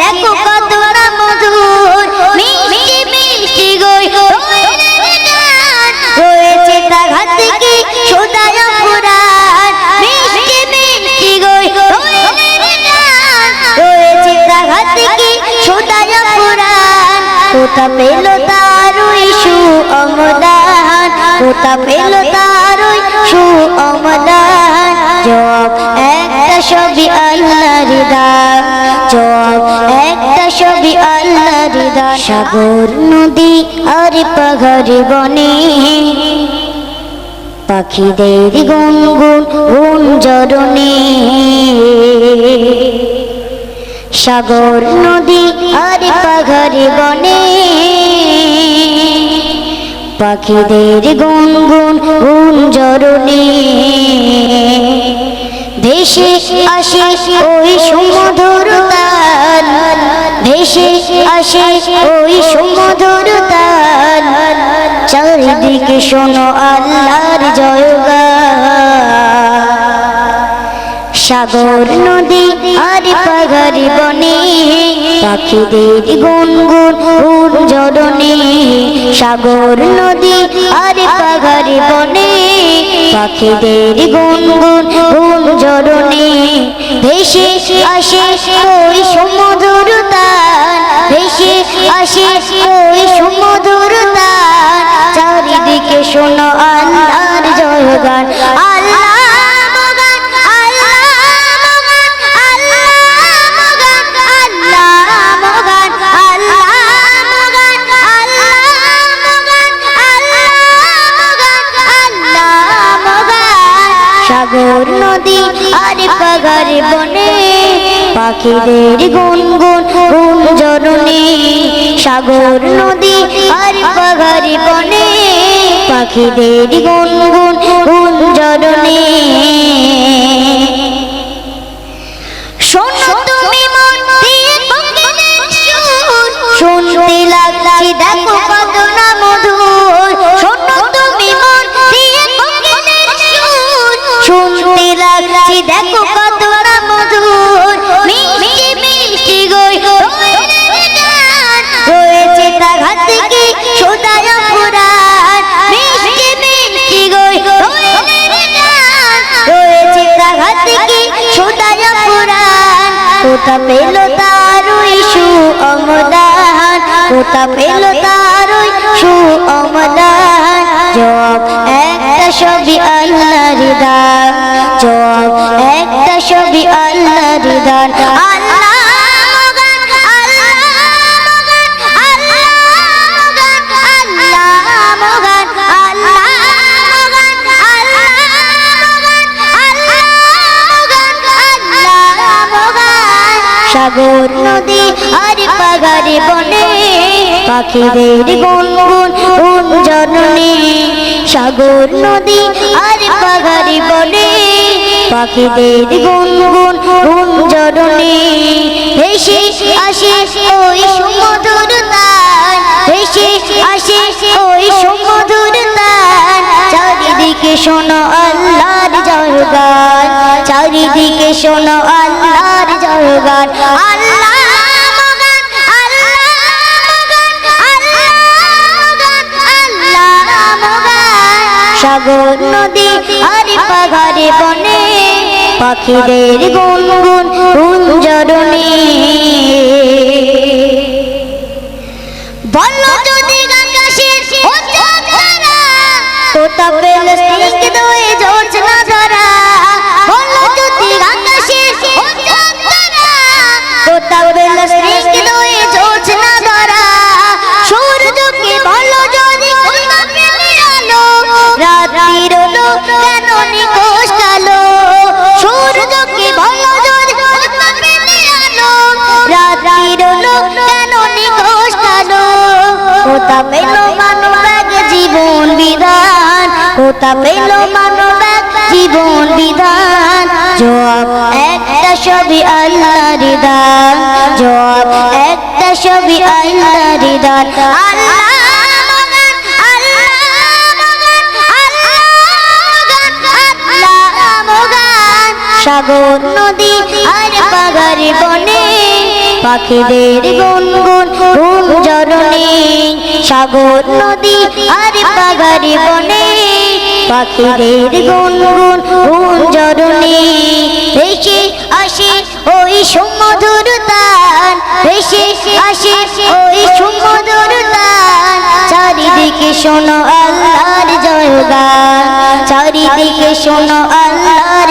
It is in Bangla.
দেখো কত না মধুর, মিষ্টি মিষ্টি গই রয়েছে তা ঘাত থেকে সোদায় পুরাণ মিষ্টি মিষ্টি গই রয়েছে তা ঘাত থেকে সোদায় কোথা পেল তারই সু অমদান কোথা পেল তারই সু অমদান জব একটা সবই আল্লাহর দান। জব একটা ছবি সাগর, নদী আর পাহাড় বনে। পাখিদের গুনগুন গুঞ্জরণে সাগর, নদী আর পাহাড় বনে। পাখিদের গুনগুন গুঞ্জরণে ভেসে আসে ওই সুমধুর আসে ওই সুমধুর তান চারিদিকে শোনো আল্লাহর জয়গান। সাগর, নদী আর পাহাড়ি বনে পাখিদের গুনগুন গুঞ্জরণে সাগর, নদী আর পাহাড়ি বনে পাখিদের গুনগুন গুঞ্জরণে ভেসে আসে ওই সমুদ্র আসে, ওই সমুদ্র তান চারিদিকে শোনো আল্লাহর জয়গান। সাগর নদী আর পাগার বনে পাখিদের গুনগুন গুঞ্জরণে সাগর নদী আর হরিপনে বনে পাখিদের গুনগুন কোথা পেল তার ওই সু অমদান কোথা পেল তার ওই সু অমদান জব একটা ছবি আল্লাহর দান। জব একটা ছবি আল্লাহর দান। আল্লাহ সাগর নদী আর পাগারে বনে। পাখিদের গুনগুন গুঞ্জরণে সাগর নদী আর পাগারে বনে। পাখিদের গুনগুন গুঞ্জরণে ভেসে আসে ওই সুমধুর তান ভেসে আসে ওই সুমধুর তান চারিদিকে শোনো আল্লাহর জয়গান। চারিদিকে শোনো আল্লাহর জয়গান আল্লাহ সাগর, নদী, আর পাহাড়ে বনে পাখিদের গুনগুন গুঞ্জরণে বলো যদি জীবন বিধান কোথা জীবন বিধান জবাব একটা ছবি জবাব একটা ছবি। সাগর নদী আর পাগার বনে পাখিদের গুনগুন সাগর নদী আর পাগার বনে, পাখিদের গুনগুন গুঞ্জরণে ভেসে আসে ওই সুমধুর তান ভেসে আসে ওই সুমধুর তান। চারিদিকে শোনো আল্লাহর জয়গান, চারিদিকে শোনো আল্লাহর